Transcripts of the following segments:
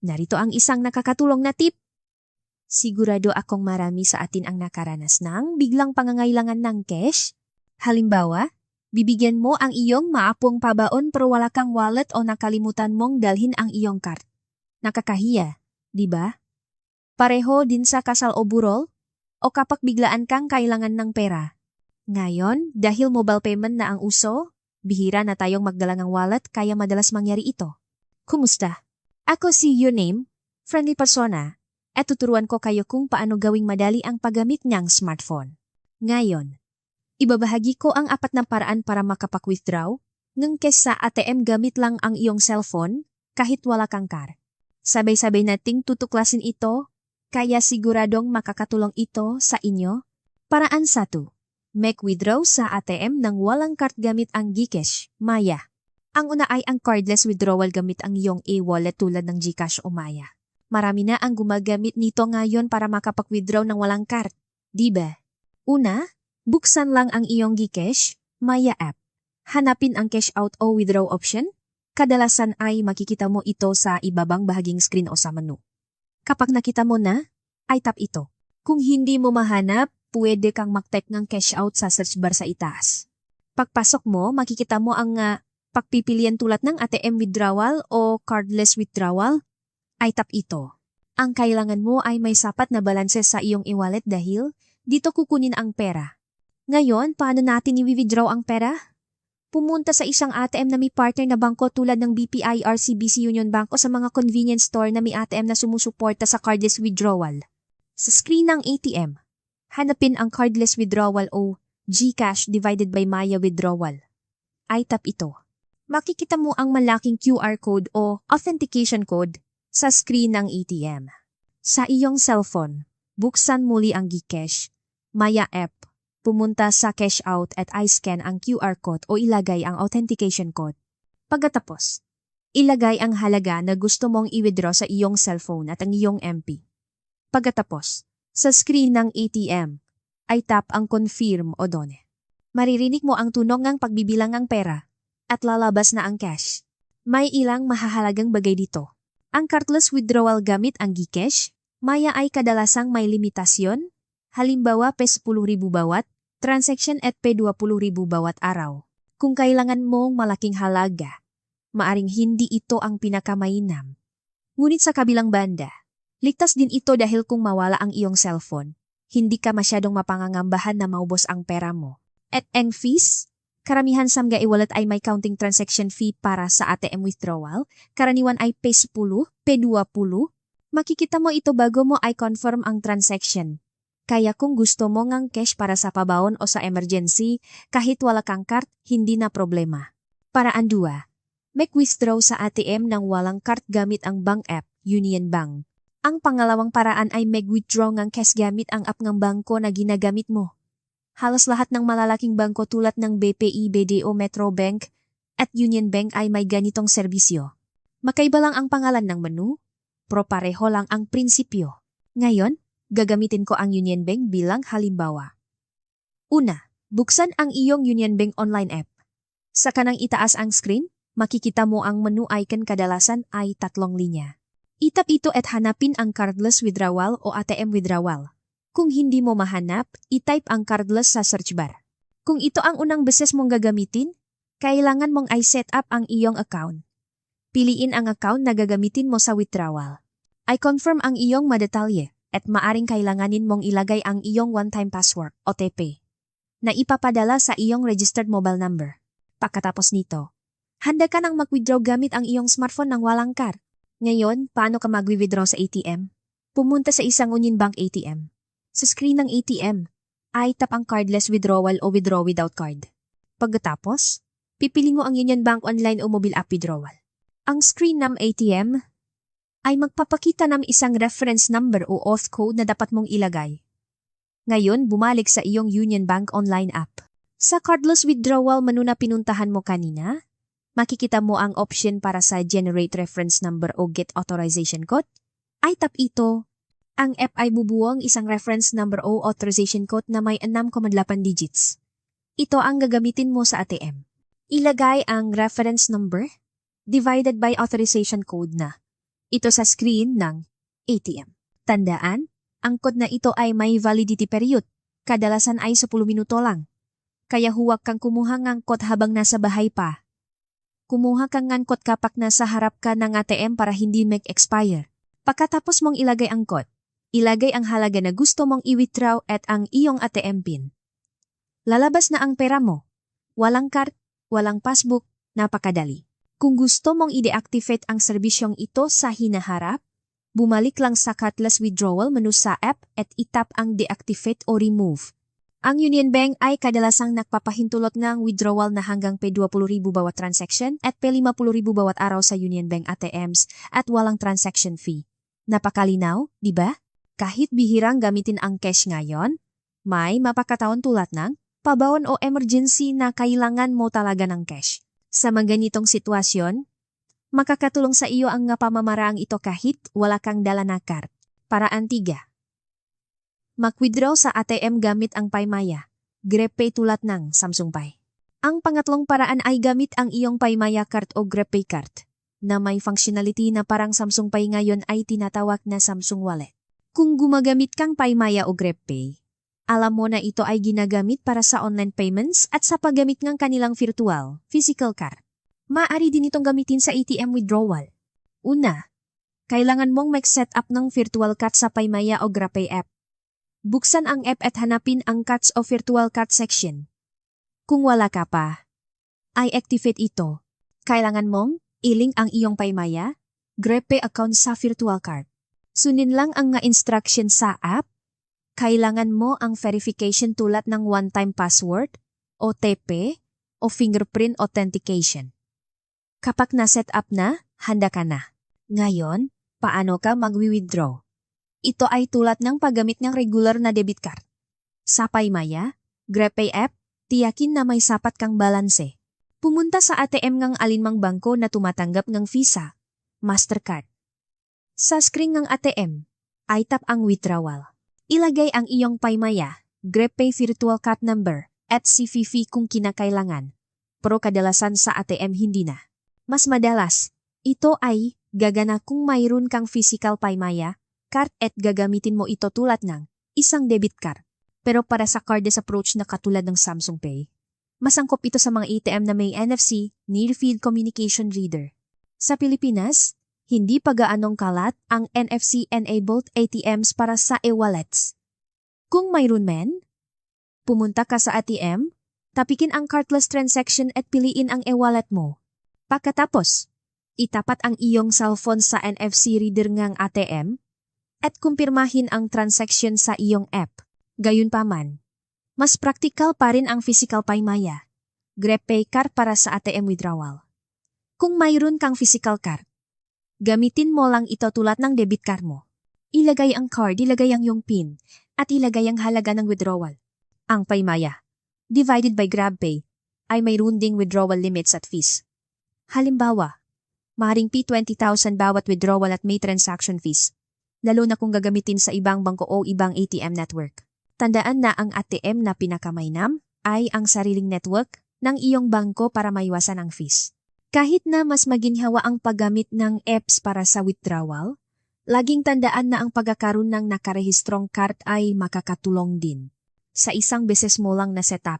Narito ang isang nakakatulong na tip. Sigurado akong marami sa atin ang nakaranas ng biglang pangangailangan ng cash. Halimbawa, bibigyan mo ang iyong maapong pabaon pero wala kang wallet o nakalimutan mong dalhin ang iyong card. Nakakahiya, di ba? Pareho din sa kasal o burol o kapag biglaan kang kailangan ng pera. Ngayon, dahil mobile payment na ang uso, bihira na tayong magdala ng wallet kaya madalas mangyari ito. Kumusta? Ako si Your Name, friendly persona, at tuturuan ko kayo kung paano gawing madali ang paggamit ng smartphone. Ngayon, ibabahagi ko ang apat na paraan para makapag-withdraw ng cash sa ATM gamit lang ang iyong cellphone kahit wala kang car. Sabay-sabay nating tutuklasin ito, kaya siguradong makakatulong ito sa inyo. Paraan 1. Make withdraw sa ATM ng walang card gamit ang Gcash, Maya. Ang una ay ang cardless withdrawal gamit ang iyong e-wallet tulad ng Gcash o Maya. Marami na ang gumagamit nito ngayon para makapag-withdraw ng walang card, di ba? Una, buksan lang ang iyong Gcash, Maya app. Hanapin ang cash out o withdraw option. Kadalasan ay makikita mo ito sa ibabang bahaging screen o sa menu. Kapag nakita mo na, ay tap ito. Kung hindi mo mahanap, pwede kang mag-type ng cash out sa search bar sa itaas. Pagpasok mo, makikita mo ang ah, pagpipilian tulad ng ATM withdrawal o cardless withdrawal, ay tap ito. Ang kailangan mo ay may sapat na balanse sa iyong e-wallet dahil dito kukunin ang pera. Ngayon, paano natin i-withdraw ang pera? Pumunta sa isang ATM na may partner na bangko tulad ng BPI, RCBC Union Bank o sa mga convenience store na may ATM na sumusuporta sa cardless withdrawal. Sa screen ng ATM, hanapin ang cardless withdrawal o GCash divided by Maya withdrawal. Ay tap ito. Makikita mo ang malaking QR code o authentication code sa screen ng ATM. Sa iyong cellphone, buksan muli ang GCash, Maya app, pumunta sa cash out at i-scan ang QR code o ilagay ang authentication code. Pagkatapos, ilagay ang halaga na gusto mong i-withdraw sa iyong cellphone at ang iyong MP. Pagkatapos, sa screen ng ATM, ay tap ang confirm o done. Maririnig mo ang tunog ng pagbibilang ng pera at lalabas na ang cash. May ilang mahahalagang bagay dito. Ang cardless withdrawal gamit ang Gcash, Maya ay kadalasang may limitasyon, halimbawa pe 10,000 bawat, transaction at pe 20,000 bawat araw. Kung kailangan mong malaking halaga, maaring hindi ito ang pinakamainam. Ngunit sa kabilang banda, ligtas din ito dahil kung mawala ang iyong cellphone, hindi ka masyadong mapangangambahan na maubos ang pera mo. At ang fees, Karamihan sa mga e-wallet ay may counting transaction fee para sa ATM withdrawal. Karaniwan ay P10, P20. Makikita mo ito bago mo ay confirm ang transaction. Kaya kung gusto mo ngang cash para sa pabaon o sa emergency, kahit wala kang card, hindi na problema. Paraan 2. Make withdraw sa ATM ng walang card gamit ang bank app, Union Bank. Ang pangalawang paraan ay make withdraw ng cash gamit ang app ng bangko na ginagamit mo. Halos lahat ng malalaking bangko tulad ng BPI, BDO, Metro Bank at Union Bank ay may ganitong serbisyo. Makaiba lang ang pangalan ng menu, pero pareho lang ang prinsipyo. Ngayon, gagamitin ko ang Union Bank bilang halimbawa. Una, buksan ang iyong Union Bank online app. Sa kanang itaas ang screen, makikita mo ang menu icon kadalasan ay tatlong linya. Itap ito at hanapin ang cardless withdrawal o ATM withdrawal. Kung hindi mo mahanap, itype ang cardless sa search bar. Kung ito ang unang beses mong gagamitin, kailangan mong ay set up ang iyong account. Piliin ang account na gagamitin mo sa withdrawal. Ay confirm ang iyong madetalye at maaring kailanganin mong ilagay ang iyong one-time password, OTP, na ipapadala sa iyong registered mobile number. Pagkatapos nito, handa ka nang mag-withdraw gamit ang iyong smartphone ng walang card. Ngayon, paano ka mag-withdraw sa ATM? Pumunta sa isang Union Bank ATM. Sa screen ng ATM, ay tap ang cardless withdrawal o withdraw without card. Pagkatapos, pipili mo ang Union Bank online o mobile app withdrawal. Ang screen ng ATM ay magpapakita ng isang reference number o auth code na dapat mong ilagay. Ngayon, bumalik sa iyong Union Bank online app. Sa cardless withdrawal menu na pinuntahan mo kanina, makikita mo ang option para sa Generate Reference Number o Get Authorization Code. Ay tap ito ang app ay bubuwang isang reference number o authorization code na may 6,8 digits. Ito ang gagamitin mo sa ATM. Ilagay ang reference number divided by authorization code na. ito sa screen ng ATM. Tandaan, ang code na ito ay may validity period. Kadalasan ay 10 minuto lang. Kaya huwag kang kumuha ng code habang nasa bahay pa. Kumuha kang ng code kapag nasa harap ka ng ATM para hindi mag-expire. Pagkatapos mong ilagay ang code, ilagay ang halaga na gusto mong i-withdraw at ang iyong ATM PIN. Lalabas na ang pera mo. Walang card, walang passbook, napakadali. Kung gusto mong i-deactivate ang serbisyong ito sa hinaharap, bumalik lang sa cardless withdrawal menu sa app at itap ang deactivate o remove. Ang Union Bank ay kadalasang nagpapahintulot ng withdrawal na hanggang P20,000 bawat transaction at P50,000 bawat araw sa Union Bank ATMs at walang transaction fee. Napakalinaw, di ba? Kahit bihirang gamitin ang cash ngayon, may mapakataon tulad ng pabaon o emergency na kailangan mo talaga ng cash. Sa mga ganitong sitwasyon, makakatulong sa iyo ang nga pamamaraang ito kahit wala kang dala na card. Paraan 3. Mag-withdraw sa ATM gamit ang Paymaya. GrabPay tulad ng Samsung Pay. Ang pangatlong paraan ay gamit ang iyong Paymaya card o GrabPay card na may functionality na parang Samsung Pay ngayon ay tinatawag na Samsung Wallet. Kung gumagamit kang Paymaya o GrabPay, alam mo na ito ay ginagamit para sa online payments at sa paggamit ng kanilang virtual, physical card. Maaari din itong gamitin sa ATM withdrawal. Una, kailangan mong mag-set up ng virtual card sa Paymaya o GrabPay app. Buksan ang app at hanapin ang cards o virtual card section. Kung wala ka pa, ay activate ito. Kailangan mong iling ang iyong Paymaya, GrabPay account sa virtual card. Sunin lang ang nga instruction sa app. Kailangan mo ang verification tulad ng one-time password, OTP, o fingerprint authentication. Kapag na-set up na, handa ka na. Ngayon, paano ka magwi-withdraw? Ito ay tulad ng paggamit ng regular na debit card. Sa Paymaya, GrabPay app, tiyakin na may sapat kang balanse. Pumunta sa ATM ng alinmang bangko na tumatanggap ng Visa, Mastercard. Sa screen ng ATM, ay tap ang withdrawal. Ilagay ang iyong Paymaya, GrabPay virtual card number, at CVV kung kinakailangan. Pero kadalasan sa ATM hindi na. Mas madalas, ito ay gagana kung mayroon kang physical Paymaya, card at gagamitin mo ito tulad ng isang debit card. Pero para sa cardless approach na katulad ng Samsung Pay, masangkop ito sa mga ATM na may NFC, Near Field Communication Reader. Sa Pilipinas, hindi pa gaanong kalat ang NFC-enabled ATMs para sa e-wallets. Kung mayroon man, pumunta ka sa ATM, tapikin ang cardless transaction at piliin ang e-wallet mo. Pagkatapos, itapat ang iyong cellphone sa NFC reader ngang ATM at kumpirmahin ang transaction sa iyong app. Gayunpaman, mas praktikal pa rin ang physical paymaya. GrabPay card para sa ATM withdrawal. Kung mayroon kang physical card, gamitin mo lang ito tulad ng debit card mo. Ilagay ang card, ilagay ang iyong PIN, at ilagay ang halaga ng withdrawal. Ang paymaya, divided by GrabPay, ay mayroon ding withdrawal limits at fees. Halimbawa, maring P20,000 bawat withdrawal at may transaction fees lalo na kung gagamitin sa ibang bangko o ibang ATM network. Tandaan na ang ATM na pinakamainam ay ang sariling network ng iyong bangko para maiwasan ang fees. Kahit na mas maginhawa ang paggamit ng apps para sa withdrawal, laging tandaan na ang pagkakaroon ng nakarehistrong card ay makakatulong din. Sa isang beses mo lang na setup,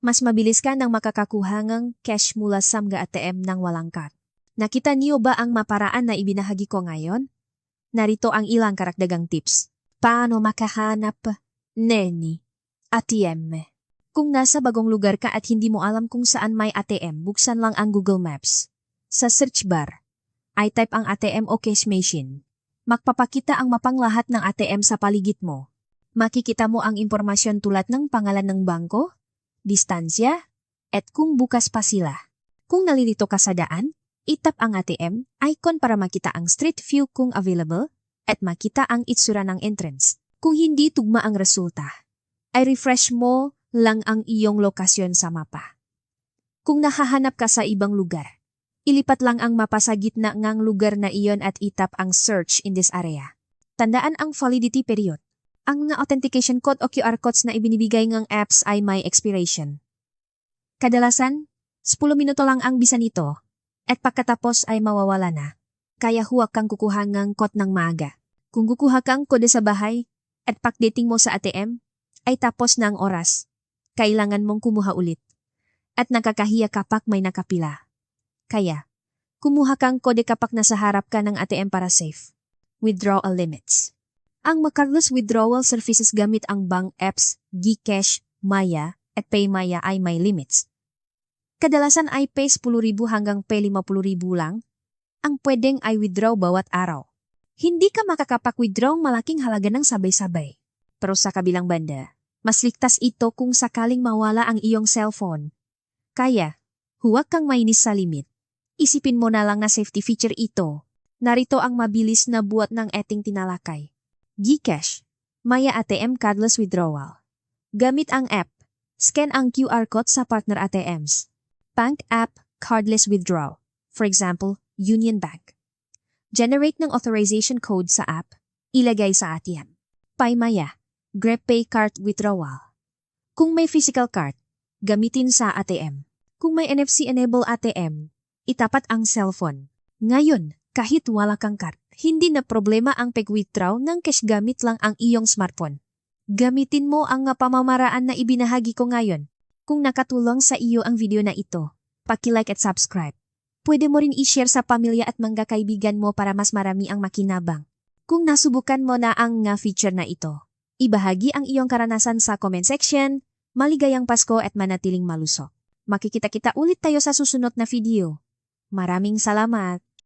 mas mabilis ka nang makakakuha ng cash mula sa mga ATM ng walang card. Nakita niyo ba ang maparaan na ibinahagi ko ngayon? Narito ang ilang karakdagang tips. Paano makahanap neni ATM? Kung nasa bagong lugar ka at hindi mo alam kung saan may ATM, buksan lang ang Google Maps. Sa search bar, ay type ang ATM o cash machine. Magpapakita ang mapang lahat ng ATM sa paligid mo. Makikita mo ang impormasyon tulad ng pangalan ng bangko, distansya, at kung bukas pa sila. Kung nalilito ka sa daan, itap ang ATM icon para makita ang street view kung available at makita ang itsura ng entrance. Kung hindi tugma ang resulta, ay refresh mo lang ang iyong lokasyon sa mapa. Kung nahahanap ka sa ibang lugar, ilipat lang ang mapa sa gitna ngang lugar na iyon at itap ang search in this area. Tandaan ang validity period. Ang authentication code o QR codes na ibinibigay ng apps ay may expiration. Kadalasan, 10 minuto lang ang bisa nito at pagkatapos ay mawawala na. kaya huwag kang kukuha ng kot ng maaga. Kung kukuha kang kode sa bahay at pagdating mo sa ATM, ay tapos na ang oras. Kailangan mong kumuha ulit. At nakakahiya kapak may nakapila. Kaya, kumuha kang kode kapak nasa harap ka ng ATM para safe. Withdrawal limits. Ang Macarless withdrawal services gamit ang bank apps GCash, Maya, at PayMaya ay may limits. Kadalasan ay pay 10,000 hanggang pay 50,000 lang. Ang pwedeng ay withdraw bawat araw. Hindi ka makakapak-withdraw ang malaking halaga ng sabay-sabay. Pero sa kabilang banda, mas ligtas ito kung sakaling mawala ang iyong cellphone. Kaya, huwag kang mainis sa limit. Isipin mo na lang na safety feature ito. Narito ang mabilis na buhat ng eting tinalakay. Gcash, Maya ATM Cardless Withdrawal. Gamit ang app, scan ang QR code sa partner ATMs. Bank app Cardless Withdrawal. For example, Union Bank. Generate ng authorization code sa app, ilagay sa ATM. Paymaya, GrabPay Card Withdrawal. Kung may physical card, gamitin sa ATM. Kung may NFC-enable ATM, itapat ang cellphone. Ngayon, kahit wala kang card, hindi na problema ang pag-withdraw ng cash gamit lang ang iyong smartphone. Gamitin mo ang pamamaraan na ibinahagi ko ngayon. Kung nakatulong sa iyo ang video na ito, paki-like at subscribe. Pwede mo rin i-share sa pamilya at mga kaibigan mo para mas marami ang makinabang. Kung nasubukan mo na ang nga feature na ito, ibahagi ang iyong karanasan sa comment section. Maligayang Pasko at manatiling malusok. Makikita-kita ulit tayo sa susunod na video. Maraming salamat!